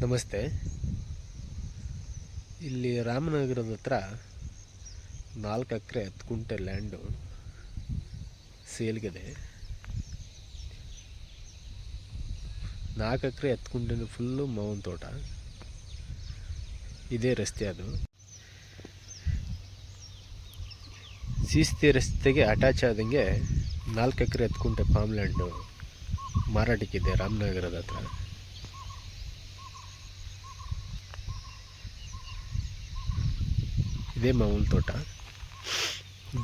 ನಮಸ್ತೆ. ಇಲ್ಲಿ ರಾಮನಗರದ ಹತ್ರ ನಾಲ್ಕು ಎಕರೆ ಹತ್ತು ಕುಂಟೆ ಲ್ಯಾಂಡು ಸೇಲ್ಗಿದೆ. ನಾಲ್ಕು ಎಕರೆ ಹತ್ತು ಕುಂಟೆನೂ ಫುಲ್ಲು ಮೌನ್ ತೋಟ. ಇದೇ ರಸ್ತೆ ಅದು. ಸೀಸ್ತಿ ರಸ್ತೆಗೆ ಅಟ್ಯಾಚ್ ಆದಂಗೆ ನಾಲ್ಕು ಎಕರೆ ಹತ್ತು ಕುಂಟೆ ಫಾರ್ಮ್ ಲ್ಯಾಂಡು ಮಾರಾಟಕ್ಕಿದೆ ರಾಮನಗರದ ಹತ್ರ. ಇದೇ ಮಾವಿನ ತೋಟ.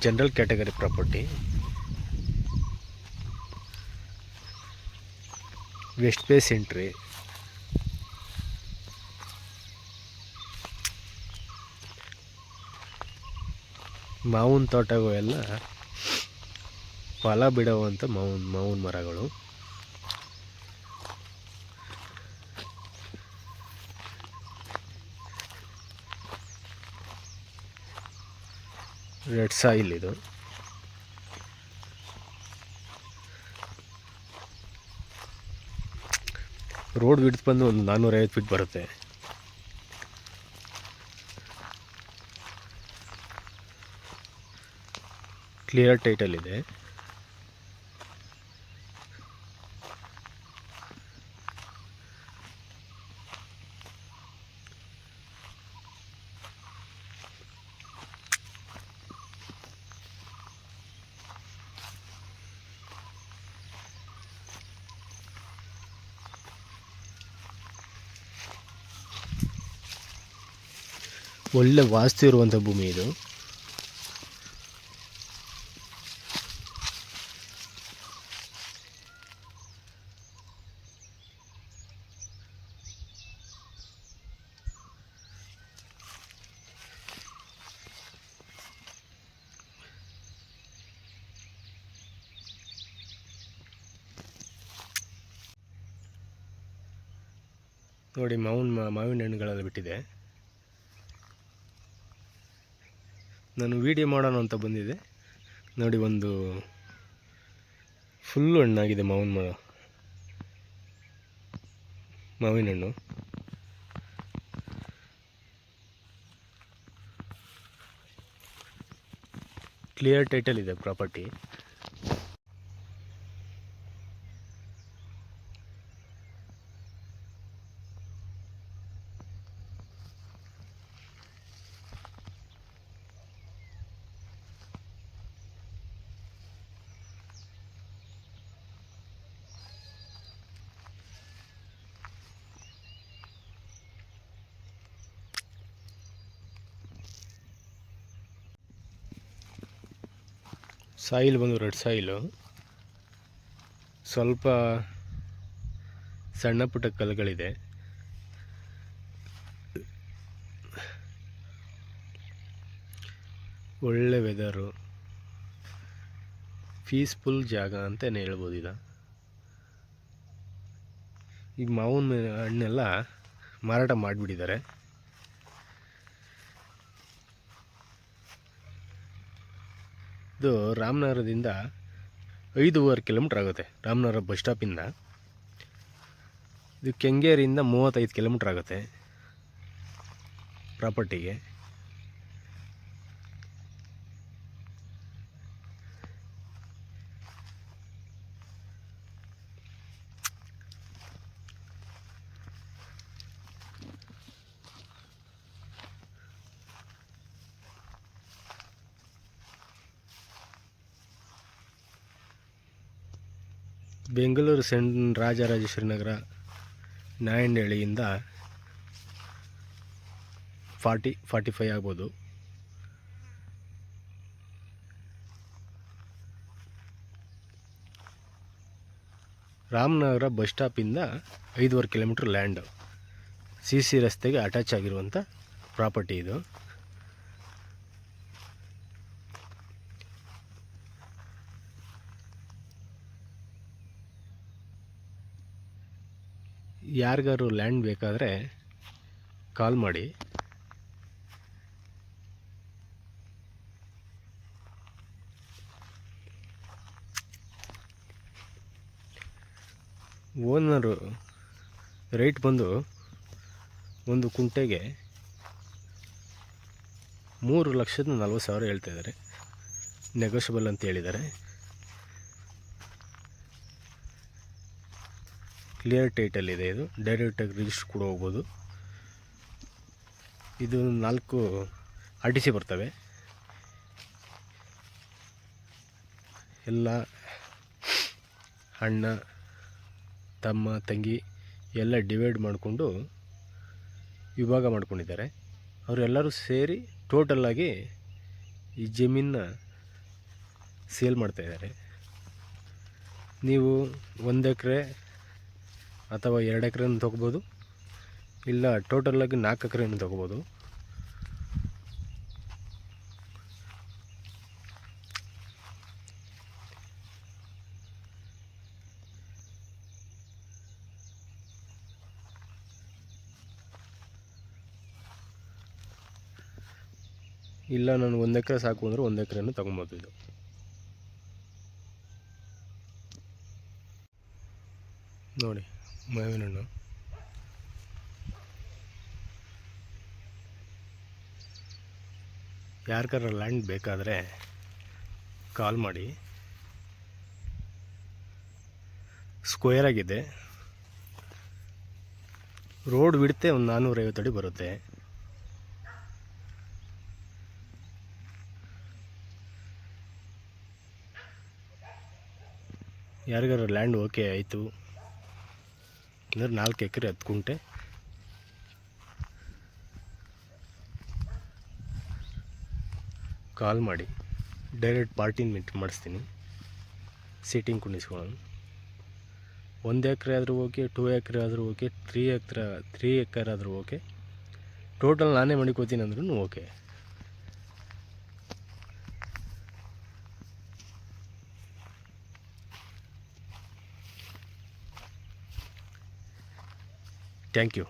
General category property west base entry ಮಾವಿನ ತೋಟಗಳೆಲ್ಲ ಫಲ ಬಿಡುವಂಥ ಮಾವಿನ ಮಾವಿನ ಮರಗಳು. ರೆಡ್ ಸಾಯಿಲ್ ಇದು. ರೋಡ್ ವಿಡ್ತ್ ಬಂದು ಒಂದು ನಾನ್ನೂರೈವತ್ತು ಫೀಟ್ ಬರುತ್ತೆ. ಕ್ಲಿಯರ್ ಟೈಟಲ್ ಇದೆ. ಒಳ್ಳೆ ವಾಸ್ತು ಇರುವಂಥ ಭೂಮಿ ಇದು. ನೋಡಿ ಮಾವಿನ ಮಾವಿನ ಹಣ್ಣುಗಳೆಲ್ಲ ಬಿಟ್ಟಿದೆ. ನಾನು ವೀಡಿಯೋ ಮಾಡೋಣ ಅಂತ ಬಂದಿದ್ದೆ. ನೋಡಿ, ಒಂದು ಫುಲ್ಲು ಹಣ್ಣಾಗಿದೆ ಮಾವಿನ ಮರ. ಮಾವಿನ ಹಣ್ಣು. ಕ್ಲಿಯರ್ ಟೈಟಲ್ ಇದೆ ಪ್ರಾಪರ್ಟಿ ಸಾಯಿಲ್ ಬಂದು ರೆಡ್ ಸಾಯಿಲು. ಸ್ವಲ್ಪ ಸಣ್ಣ ಪುಟ್ಟ ಕಲ್ಲುಗಳಿದೆ. ಒಳ್ಳೆ ವೆದರು ಪೀಸ್ಫುಲ್ ಜಾಗ ಅಂತಲೇ ಹೇಳ್ಬೋದು ಇದು ಈ ಮಾವಿನ ಹಣ್ಣೆಲ್ಲ ಮಾರಾಟ ಮಾಡಿಬಿಟ್ಟಿದ್ದಾರೆ. ಇದು ರಾಮನಗರದಿಂದ ಐದೂವರೆ ಕಿಲೋಮೀಟ್ರ್ ಆಗುತ್ತೆ. ರಾಮನಗರ ಬಸ್ ಸ್ಟಾಪಿಂದ. ಇದು ಕೆಂಗೇರಿಯಿಂದ ಮೂವತ್ತೈದು ಕಿಲೋಮೀಟ್ರ್ ಆಗುತ್ತೆ. ಪ್ರಾಪರ್ಟಿಗೆ. ಬೆಂಗಳೂರು ಸೆಂಟ್ ರಾಜರಾಜೇಶ್ವರಿ ನಗರ ನಾಯಂಡಹಳ್ಳಿಯಿಂದ ಫಾರ್ಟಿ ಫಾರ್ಟಿ ಫೈ ಆಗ್ಬೋದು. ರಾಮನಗರ ಬಸ್ ಸ್ಟಾಪಿಂದ ಐದುವರೆ ಕಿಲೋಮೀಟ್ರ್ ಲ್ಯಾಂಡು. ಸಿ ಸಿ ರಸ್ತೆಗೆ ಅಟ್ಯಾಚ್ ಆಗಿರುವಂಥ ಪ್ರಾಪರ್ಟಿ ಇದು. ಯಾರಿಗಾರು ಲ್ಯಾಂಡ್ ಬೇಕಾದರೆ ಕಾಲ್ ಮಾಡಿ. ಓನರು ರೇಟ್ ಬಂದು ಒಂದು ಕುಂಟೆಗೆ ಮೂರು ಲಕ್ಷದ ನಲ್ವತ್ತು ಸಾವಿರ ಹೇಳ್ತಾ ಇದ್ದಾರೆ. ನೆಗೋಷಿಯಬಲ್ ಅಂತ ಹೇಳಿದ್ದಾರೆ. ಕ್ಲಿಯರ್ ಟೈಟಲ್ ಟೈಟಲ್ಲಿದೆ ಇದು. ಡೈರೆಕ್ಟಾಗಿ ರಿಜಿಸ್ಟರ್ ಕೂಡ ಹೋಗ್ಬೋದು. ಇದು ನಾಲ್ಕು ಆರ್ ಟಿ ಸಿ ಬರ್ತವೆ. ಎಲ್ಲ ಅಣ್ಣ, ತಮ್ಮ, ತಂಗಿ ಎಲ್ಲ ಡಿವೈಡ್ ಮಾಡಿಕೊಂಡು ವಿಭಾಗ ಮಾಡ್ಕೊಂಡಿದ್ದಾರೆ. ಅವರೆಲ್ಲರೂ ಸೇರಿ ಟೋಟಲ್ಲಾಗಿ ಈ ಜಮೀನನ್ನ ಸೇಲ್ ಮಾಡ್ತಾಯಿದ್ದಾರೆ ನೀವು ಒಂದು ಎಕರೆ ಅಥವಾ ಎರಡು ಎಕರೆನೂ ತೊಗೋಬೋದು, ಇಲ್ಲ ಟೋಟಲಾಗಿ ನಾಲ್ಕು ಎಕರೆನೂ ತೊಗೋಬೋದು. ಇಲ್ಲ, ನಾನು ಒಂದು ಎಕರೆ ಸಾಕು ಅಂದರೆ ಒಂದು ಎಕರೆನೂ ತೊಗೊಬೋದು ಇದು. ನೋಡಿ. ಮಾವಿನ ಹಣ್ಣು ಯಾರಿಗಾರ ಲ್ಯಾಂಡ್ ಬೇಕಾದರೆ ಕಾಲ್ ಮಾಡಿ. ಸ್ಕ್ವೇರ್ ಆಗಿದೆ. ರೋಡ್ ಬಿಡುತ್ತೆ ಒಂದು ನಾನ್ನೂರೈವತ್ತು ಅಡಿ ಬರುತ್ತೆ. ಯಾರಿಗಾರ ಲ್ಯಾಂಡ್ ಓಕೆ ಆಯಿತು. ಅಂದರೆ ನಾಲ್ಕು ಎಕರೆ ಹತ್ತು ಕುಂಟೆ ಕಾಲ್ ಮಾಡಿ, ಡೈರೆಕ್ಟ್ ಪಾರ್ಟಿನ ಮೀಟ್ ಮಾಡಿಸ್ತೀನಿ. ಸೀಟಿಂಗ್ ಕುಣಿಸ್ಕೊಳ್ಳೋದು ಒಂದು ಎಕರೆ ಆದರೂ ಓಕೆ, ಟೂ ಎಕರೆ ಆದರೂ okay, three acre three acre ಆದರೂ ಓಕೆ. ಟೋಟಲ್ ನಾನೇ ಮಾಡಿಕೋತೀನಿ ಅಂದ್ರೂ ಓಕೆ. Thank you